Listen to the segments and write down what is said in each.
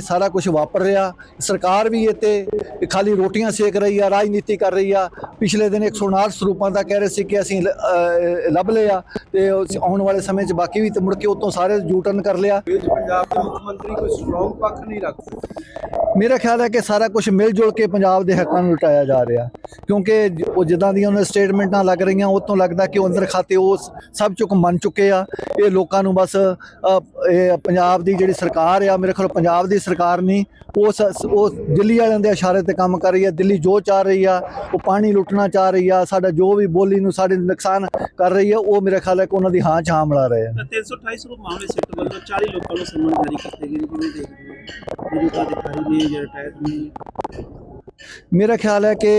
ਇਹ ਸਾਰਾ ਕੁਝ ਵਾਪਰ ਰਿਹਾ। ਸਰਕਾਰ ਵੀ ਤੇ ਖਾਲੀ ਰੋਟੀਆਂ ਸੇਕ ਰਹੀ ਆ ਰਾਜਨੀਤੀ ਕਰ ਰਹੀ ਆ। ਪਿਛਲੇ ਦਿਨ 159 ਸਰੂਪਾਂ ਦਾ ਕਹਿ ਰਹੇ ਸੀ ਕਿ ਅਸੀਂ ਲੱਭ ਲਿਆ ਤੇ ਆਉਣ ਵਾਲੇ ਸਮੇਂ 'ਚ ਬਾਕੀ ਵੀ ਤੇ ਮੁੜ ਕੇ ਉਤੋਂ ਸਾਰੇ ਯੂ ਟਰਨ ਕਰ ਲਿਆ। ਵਿੱਚ ਪੰਜਾਬ ਦੇ ਮੁੱਖ ਮੰਤਰੀ ਕੋਈ ਸਟਰੋਂਗ ਪੱਖ ਨਹੀਂ ਰੱਖਦੇ ਮੇਰਾ ਖਿਆਲ ਹੈ ਕਿ ਸਾਰਾ ਕੁਝ ਮਿਲ ਜੁਲ ਕੇ ਪੰਜਾਬ ਦੇ ਹੱਕਾਂ ਨੂੰ ਲੁਟਾਇਆ ਜਾ ਰਿਹਾ। ਕਿਉਂਕਿ ਉਹ ਜਿੱਦਾਂ ਦੀਆਂ ਉਹਨਾਂ ਸਟੇਟਮੈਂਟਾਂ ਲੱਗ ਰਹੀਆਂ ਉਹ ਤੋਂ ਲੱਗਦਾ ਕਿ ਅੰਦਰ ਖਾਤੇ ਉਹ ਸਭ ਚੁੱਕ ਮੰਨ ਚੁੱਕੇ ਆ। ਇਹ ਲੋਕਾਂ ਨੂੰ ਬਸ ਇਹ ਪੰਜਾਬ ਦੀ ਜਿਹੜੀ ਸਰਕਾਰ ਆ ਮੇਰੇ ਖਿਆਲ ਪੰਜਾਬ ਦੀ ਸਰਕਾਰ ਨਹੀਂ ਉਹ ਸ- ਉਹ ਦਿੱਲੀ ਵਾਲਿਆਂ ਦੇ ਇਸ਼ਾਰੇ ਤੇ ਕੰਮ ਕਰ ਰਹੀ ਹੈ। ਦਿੱਲੀ ਜੋ ਚਾਹ ਰਹੀ ਆ ਉਹ ਪਾਣੀ ਲੁੱਟਣਾ ਚਾਹ ਰਹੀ ਆ। ਸਾਡਾ ਜੋ ਵੀ ਬੋਲੀ ਨੂੰ ਸਾਡੇ ਨੁਕਸਾਨ ਕਰ ਰਹੀ ਆ ਉਹ ਮੇਰੇ ਖਿਆਲ ਹੈ ਕਿ ਉਹਨਾਂ ਦੀ ਹਾਂ ਚ ਹਾਂ ਮਿਲਾ ਰਹੇ ਆ। ਤਾਂ 328 ਸਰੂਪ ਮਾਮਲੇ ਸਿੱਟ ਵੱਲੋਂ 40 ਲੋਕਾਂ ਨੂੰ ਸੰਮਨ ਜਾਰੀ ਕੀਤੇ ਗਏ ਨੇ ਕਿਵੇਂ ਦੇਖਦੇ ਹੋ। ਜਿਹੜੇ ਤਾਂ ਅਧਿਕਾਰੀ ਨੇ ਜਾਂ ਰਿਟਾਇਰ ਨੇ। ਮੇਰਾ ਖਿਆਲ ਹੈ ਕਿ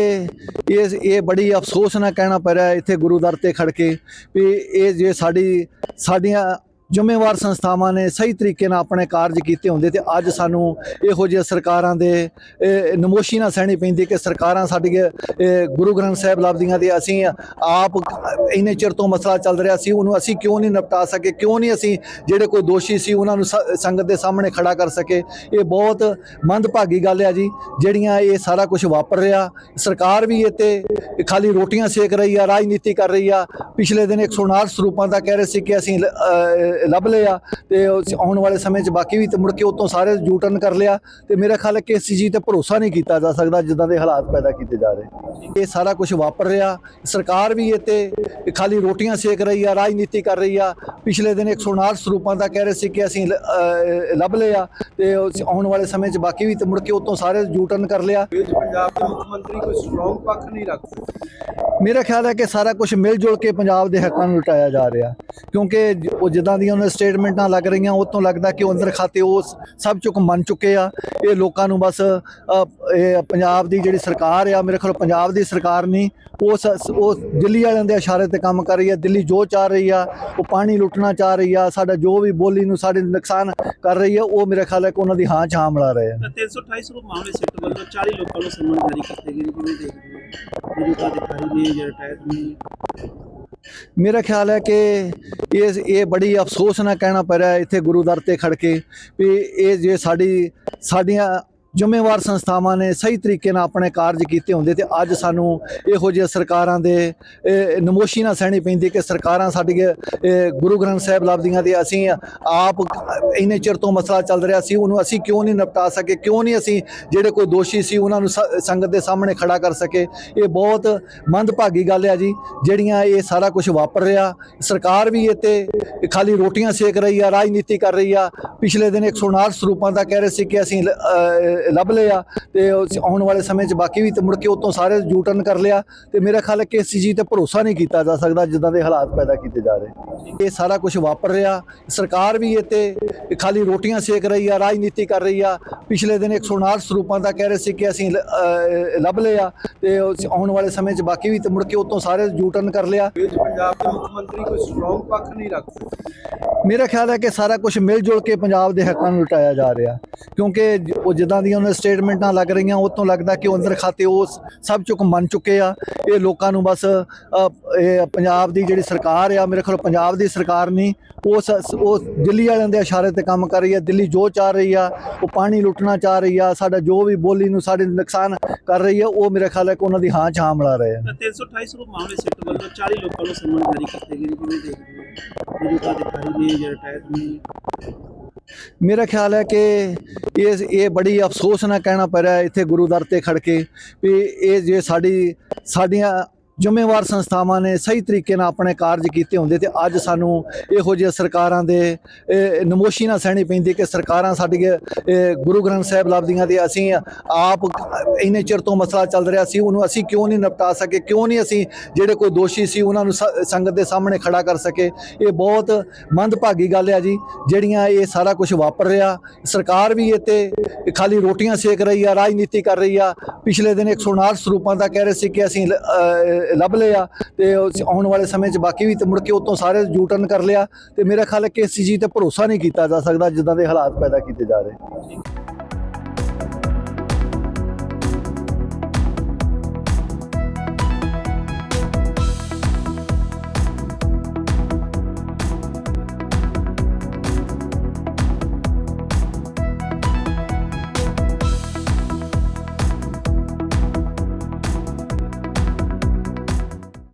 ਇਹ ਇਹ ਬੜੀ ਅਫਸੋਸ ਨਾਲ ਕਹਿਣਾ ਪੈ ਰਿਹਾ ਹੈ ਇੱਥੇ ਗੁਰੂ ਦਰ ਤੇ ਖੜ ਕੇ ਵੀ ਇਹ ਜੇ ਸਾਡੀ ਸਾਡੀਆਂ ਜ਼ਿੰਮੇਵਾਰ ਸੰਸਥਾਵਾਂ ਨੇ ਸਹੀ ਤਰੀਕੇ ਨਾਲ ਆਪਣੇ ਕਾਰਜ ਕੀਤੇ ਹੁੰਦੇ ਤੇ ਅੱਜ ਸਾਨੂੰ ਇਹੋ ਜਿਹੇ ਸਰਕਾਰਾਂ ਦੇ ਨਮੋਸ਼ੀ ਨਾ ਸਹਿਣੀ ਪੈਂਦੀ ਕਿ ਸਰਕਾਰਾਂ ਸਾਡੀਆਂ ਗੁਰੂ ਗ੍ਰੰਥ ਸਾਹਿਬ ਲੱਭਦੀਆਂ ਤੇ ਅਸੀਂ ਆਪ ਇੰਨੇ ਚਿਰ ਤੋਂ ਮਸਲਾ ਚੱਲ ਰਿਹਾ ਸੀ, ਉਹਨੂੰ ਅਸੀਂ ਕਿਉਂ ਨਹੀਂ ਨਿਪਟਾ ਸਕੇ, ਕਿਉਂ ਨਹੀਂ ਅਸੀਂ ਜਿਹੜੇ ਕੋਈ ਦੋਸ਼ੀ ਸੀ ਉਹਨਾਂ ਨੂੰ ਸ- ਸੰਗਤ ਦੇ ਸਾਹਮਣੇ ਖੜਾ ਕਰ ਸਕੇ। ਇਹ ਬਹੁਤ ਮੰਦਭਾਗੀ ਗੱਲ ਹੈ ਜੀ, ਜਿਹੜੀਆਂ ਇਹ ਸਾਰਾ ਕੁਝ ਵਾਪਰ ਰਿਹਾ। ਸਰਕਾਰ ਵੀ ਇਹ ਤੇ ਖਾਲੀ ਰੋਟੀਆਂ ਸੇਕ ਰਹੀ ਆ, ਰਾਜਨੀਤੀ ਕਰ ਰਹੀ ਆ। ਪਿਛਲੇ ਦਿਨ 159 ਸਰੂਪਾਂ ਦਾ ਕਹਿ ਰਹੇ ਸੀ ਕਿ ਅਸੀਂ ਲੱਭ ਲਿਆ ਤੇ ਉਸ ਆਉਣ ਵਾਲੇ ਸਮੇਂ 'ਚ ਬਾਕੀ ਵੀ ਤੇ ਮੁੜ ਕੇ ਉਤੋਂ ਸਾਰੇ ਯੂ ਟਰਨ ਕਰ ਲਿਆ ਤੇ ਮੇਰਾ ਖਿਆਲ ਹੈ ਕਿ ਇਸ ਚੀਜ਼ ਤੇ ਭਰੋਸਾ ਨਹੀਂ ਕੀਤਾ ਜਾ ਸਕਦਾ ਜਿੱਦਾਂ ਦੇ ਹਾਲਾਤ ਪੈਦਾ ਕੀਤੇ ਜਾ ਰਹੇ। ਇਹ ਸਾਰਾ ਕੁਝ ਵਾਪਰ ਰਿਹਾ। ਸਰਕਾਰ ਵੀ ਇਹ ਤੇ ਖਾਲੀ ਰੋਟੀਆਂ ਸੇਕ ਰਹੀ ਆ ਰਾਜਨੀਤੀ ਕਰ ਰਹੀ ਆ। ਪਿਛਲੇ ਦਿਨ 159 ਸਰੂਪਾਂ ਦਾ ਕਹਿ ਰਹੇ ਸੀ ਕਿ ਅਸੀਂ ਲੱਭ ਲਿਆ ਤੇ ਆਉਣ ਵਾਲੇ ਸਮੇਂ 'ਚ ਬਾਕੀ ਵੀ ਤੇ ਮੁੜ ਕੇ ਉਤੋਂ ਸਾਰੇ ਯੂ ਟਰਨ ਕਰ ਲਿਆ। ਪੰਜਾਬ ਦੇ ਮੁੱਖ ਮੰਤਰੀ ਕੋਈ ਸਟਰੋਂਗ ਪੱਖ ਨਹੀਂ ਰੱਖਦੇ ਮੇਰਾ ਖਿਆਲ ਹੈ ਕਿ ਸਾਰਾ ਕੁਝ ਮਿਲ ਜੁਲ ਕੇ ਪੰਜਾਬ ਦੇ ਹੱਕਾਂ ਨੂੰ ਲੁਟਾਇਆ ਜਾ ਰਿਹਾ। ਕਿਉਂਕਿ ਉਹ ਜਿੱਦਾਂ ਦੀਆਂ ਉਹਨਾਂ ਸਟੇਟਮੈਂਟਾਂ ਲੱਗ ਰਹੀਆਂ, ਉਹ ਤੋਂ ਲੱਗਦਾ ਕਿ ਉਹ ਅੰਦਰ ਖਾਤੇ, ਉਹ ਸਭ ਚੁੱਕ ਮੰਨ ਚੁੱਕੇ ਆ। ਇਹ ਲੋਕਾਂ ਨੂੰ ਬਸ ਇਹ ਪੰਜਾਬ ਦੀ ਜਿਹੜੀ ਸਰਕਾਰ ਆ, ਮੇਰੇ ਖਿਆਲ ਪੰਜਾਬ ਦੀ ਸਰਕਾਰ ਨਹੀਂ, ਉਹ ਉਹ ਦਿੱਲੀ ਵਾਲਿਆਂ ਦੇ ਇਸ਼ਾਰੇ ਤੇ ਕੰਮ ਕਰ ਰਹੀ ਆ। ਦਿੱਲੀ ਜੋ ਚਾਹ ਰਹੀ ਆ, ਉਹ ਪਾਣੀ ਲੁੱਟਣਾ ਚਾਹ ਰਹੀ ਆ, ਸਾਡਾ ਜੋ ਵੀ ਬੋਲੀ ਨੂੰ ਸਾਡੇ ਨੁਕਸਾਨ ਕਰ ਰਹੀ ਆ, ਉਹ ਮੇਰੇ ਖਿਆਲ ਹੈ ਕਿ ਉਹਨਾਂ ਦੀ ਹਾਂ ਛਾਂ ਮਿਲਾ ਰਹੇ ਆ। 328 ਸਰੂਪ ਮਾਮਲੇ ਸਿੱਟ ਵੱਲੋਂ 40 ਲੋਕਾਂ ਨੂੰ ਸੰਮਨ ਜਾਰੀ ਕੀਤੇ ਗਏ ਨੇ ਕਿਵੇਂ ਦੇਖਦੇ ਹੋ ਜਿਹੜੇ ਤਾਂ ਅਧਿਕਾਰੀ ਨੇ ਜਾਂ ਰਿਟਾਇਰ ਨੇ ਮੇਰਾ ਖਿਆਲ ਹੈ ਕਿ ਇਹ ਇਹ ਬੜੀ ਅਫਸੋਸ ਨਾਲ ਕਹਿਣਾ ਪੈ ਰਿਹਾ ਇੱਥੇ ਗੁਰੂ ਦਰ ਤੇ ਖੜ ਕੇ ਵੀ ਇਹ ਜੇ ਸਾਡੀ ਸਾਡੀਆਂ ਜ਼ਿੰਮੇਵਾਰ ਸੰਸਥਾਵਾਂ ਨੇ ਸਹੀ ਤਰੀਕੇ ਨਾਲ ਆਪਣੇ ਕਾਰਜ ਕੀਤੇ ਹੁੰਦੇ ਤੇ ਅੱਜ ਸਾਨੂੰ ਇਹੋ ਜਿਹੇ ਸਰਕਾਰਾਂ ਦੇ ਨਮੋਸ਼ੀ ਨਾ ਸਹਿਣੀ ਪੈਂਦੀ ਕਿ ਸਰਕਾਰਾਂ ਸਾਡੀਆਂ ਗੁਰੂ ਗ੍ਰੰਥ ਸਾਹਿਬ ਲੱਭਦੀਆਂ ਤੇ ਅਸੀਂ ਆਪ ਇੰਨੇ ਚਿਰ ਤੋਂ ਮਸਲਾ ਚੱਲ ਰਿਹਾ ਸੀ, ਉਹਨੂੰ ਅਸੀਂ ਕਿਉਂ ਨਹੀਂ ਨਿਪਟਾ ਸਕੇ, ਕਿਉਂ ਨਹੀਂ ਅਸੀਂ ਜਿਹੜੇ ਕੋਈ ਦੋਸ਼ੀ ਸੀ ਉਹਨਾਂ ਨੂੰ ਸ- ਸੰਗਤ ਦੇ ਸਾਹਮਣੇ ਖੜਾ ਕਰ ਸਕੇ। ਇਹ ਬਹੁਤ ਮੰਦਭਾਗੀ ਗੱਲ ਹੈ ਜੀ, ਜਿਹੜੀਆਂ ਇਹ ਸਾਰਾ ਕੁਝ ਵਾਪਰ ਰਿਹਾ। ਸਰਕਾਰ ਵੀ ਇੱਥੇ ਖਾਲੀ ਰੋਟੀਆਂ ਸੇਕ ਰਹੀ ਆ, ਰਾਜਨੀਤੀ ਕਰ ਰਹੀ ਆ। ਪਿਛਲੇ ਦਿਨ 159 ਸਰੂਪਾਂ ਦਾ ਕਹਿ ਰਹੇ ਸੀ ਕਿ ਅਸੀਂ ਲੱਭ ਲਿਆ ਤੇ ਆਉਣ ਵਾਲੇ ਸਮੇਂ 'ਚ ਬਾਕੀ ਵੀ ਤੇ ਮੁੜ ਕੇ ਉਤੋਂ ਸਾਰੇ ਯੂ ਟਰਨ ਕਰ ਲਿਆ ਤੇ ਮੇਰਾ ਖਿਆਲ ਹੈ ਕਿ ਇਸ ਚੀਜ਼ ਤੇ ਭਰੋਸਾ ਨਹੀਂ ਕੀਤਾ ਜਾ ਸਕਦਾ ਜਿੱਦਾਂ ਦੇ ਹਾਲਾਤ ਪੈਦਾ ਕੀਤੇ ਜਾ ਰਹੇ। ਇਹ ਸਾਰਾ ਕੁਝ ਵਾਪਰ ਰਿਹਾ। ਸਰਕਾਰ ਵੀ ਇਹ ਤੇ ਖਾਲੀ ਰੋਟੀਆਂ ਸੇਕ ਰਹੀ ਆ ਰਾਜਨੀਤੀ ਕਰ ਰਹੀ ਆ। ਪਿਛਲੇ ਦਿਨ 159 ਸਰੂਪਾਂ ਦਾ ਕਹਿ ਰਹੇ ਸੀ ਕਿ ਅਸੀਂ ਲੱਭ ਲਿਆ ਤੇ ਆਉਣ ਵਾਲੇ ਸਮੇਂ 'ਚ ਬਾਕੀ ਵੀ ਤੇ ਮੁੜ ਕੇ ਉਤੋਂ ਸਾਰੇ ਯੂ ਟਰਨ ਕਰ ਲਿਆ। ਪੰਜਾਬ ਦੇ ਮੁੱਖ ਮੰਤਰੀ ਕੋਈ ਸਟਰੋਂਗ ਪੱਖ ਨਹੀਂ ਰੱਖਦੇ ਮੇਰਾ ਖਿਆਲ ਹੈ ਕਿ ਸਾਰਾ ਕੁਝ ਮਿਲ ਜੁਲ ਕੇ ਪੰਜਾਬ ਦੇ ਹੱਕਾਂ ਨੂੰ ਲੁਟਾਇਆ ਜਾ ਰਿਹਾ। ਕਿਉਂਕਿ ਉਹ ਜਿੱਦਾਂ ਦੀਆਂ ਉਹਨਾਂ ਸਟੇਟਮੈਂਟਾਂ ਲੱਗ ਰਹੀਆਂ, ਉਹ ਤੋਂ ਲੱਗਦਾ ਕਿ ਅੰਦਰ ਖਾਤੇ ਉਹ ਸਭ ਚੁੱਕ ਮੰਨ ਚੁੱਕੇ ਆ। ਇਹ ਲੋਕਾਂ ਨੂੰ ਬਸ ਇਹ ਪੰਜਾਬ ਦੀ ਜਿਹੜੀ ਸਰਕਾਰ ਆ, ਮੇਰੇ ਖਿਆਲ ਪੰਜਾਬ ਦੀ ਸਰਕਾਰ ਨਹੀਂ, ਉਹ ਉਹ ਦਿੱਲੀ ਵਾਲਿਆਂ ਦੇ ਇਸ਼ਾਰੇ ਤੇ ਕੰਮ ਕਰ ਰਹੀ ਹੈ ਦਿੱਲੀ ਜੋ ਚਾਹ ਰਹੀ ਆ, ਉਹ ਪਾਣੀ ਲੁੱਟਣਾ ਚਾਹ ਰਹੀ ਆ, ਸਾਡਾ ਜੋ ਵੀ ਬੋਲੀ ਨੂੰ ਸਾਡੇ ਨੁਕਸਾਨ ਕਰ ਰਹੀ ਹੈ ਉਹ ਮੇਰੇ ਖਿਆਲ ਹੈ ਕਿ ਉਹਨਾਂ ਦੀ ਹਾਂ ਚ ਮਿਲਾ ਰਹੇ ਆ। 328 ਸਰੂਪ ਮਾਮਲੇ ਸਿੱਟ ਵੱਲੋਂ 40 ਲੋਕਾਂ ਨੂੰ ਸੰਮਨ ਜਾਰੀ ਕੀਤੇ ਗਏ ਨੇ ਦੇਖਦੇ ਹੋ? ਜਿਹੜੇ ਤਾਂ ਅਧਿਕਾਰੀ ਨੇ ਜਾਂ ਰਿਟਾਇਰ ਨੇ ਮੇਰਾ ਖਿਆਲ ਹੈ ਕਿ ਇਹ ਇਹ ਬੜੀ ਅਫਸੋਸ ਨਾਲ ਕਹਿਣਾ ਪੈ ਰਿਹਾ ਇੱਥੇ ਗੁਰੂ ਦਰ ਤੇ ਖੜ ਕੇ ਵੀ ਇਹ ਜੇ ਸਾਡੀ ਸਾਡੀਆਂ ਜ਼ਿੰਮੇਵਾਰ ਸੰਸਥਾਵਾਂ ਨੇ ਸਹੀ ਤਰੀਕੇ ਨਾਲ ਆਪਣੇ ਕਾਰਜ ਕੀਤੇ ਹੁੰਦੇ ਤੇ ਅੱਜ ਸਾਨੂੰ ਇਹੋ ਜਿਹੇ ਸਰਕਾਰਾਂ ਦੇ ਨਮੋਸ਼ੀ ਨਾ ਸਹਿਣੀ ਪੈਂਦੀ ਕਿ ਸਰਕਾਰਾਂ ਸਾਡੀਆਂ ਗੁਰੂ ਗ੍ਰੰਥ ਸਾਹਿਬ ਲੱਭਦੀਆਂ ਤੇ ਅਸੀਂ ਆਪ ਇੰਨੇ ਚਿਰ ਤੋਂ ਮਸਲਾ ਚੱਲ ਰਿਹਾ ਸੀ, ਉਹਨੂੰ ਅਸੀਂ ਕਿਉਂ ਨਹੀਂ ਨਿਪਟਾ ਸਕੇ, ਕਿਉਂ ਨਹੀਂ ਅਸੀਂ ਜਿਹੜੇ ਕੋਈ ਦੋਸ਼ੀ ਸੀ ਉਹਨਾਂ ਨੂੰ ਸ- ਸੰਗਤ ਦੇ ਸਾਹਮਣੇ ਖੜਾ ਕਰ ਸਕੇ। ਇਹ ਬਹੁਤ ਮੰਦਭਾਗੀ ਗੱਲ ਹੈ ਜੀ, ਜਿਹੜੀਆਂ ਇਹ ਸਾਰਾ ਕੁਝ ਵਾਪਰ ਰਿਹਾ। ਸਰਕਾਰ ਵੀ ਇੱਥੇ ਖਾਲੀ ਰੋਟੀਆਂ ਸੇਕ ਰਹੀ ਆ, ਰਾਜਨੀਤੀ ਕਰ ਰਹੀ ਆ। ਪਿਛਲੇ ਦਿਨ 159 ਸਰੂਪਾਂ ਦਾ ਕਹਿ ਰਹੇ ਸੀ ਕਿ ਅਸੀਂ ਲੱਭ ਲਿਆ ਤੇ ਆਉਣ ਵਾਲੇ ਸਮੇਂ 'ਚ ਬਾਕੀ ਵੀ ਤੇ ਮੁੜ ਕੇ ਉਤੋਂ ਸਾਰੇ ਯੂ ਟਰਨ ਕਰ ਲਿਆ ਤੇ ਮੇਰਾ ਖਿਆਲ ਹੈ ਕਿ ਇਸ ਚੀਜ਼ ਤੇ ਭਰੋਸਾ ਨਹੀਂ ਕੀਤਾ ਜਾ ਸਕਦਾ ਜਿੱਦਾਂ ਦੇ ਹਾਲਾਤ ਪੈਦਾ ਕੀਤੇ ਜਾ ਰਹੇ।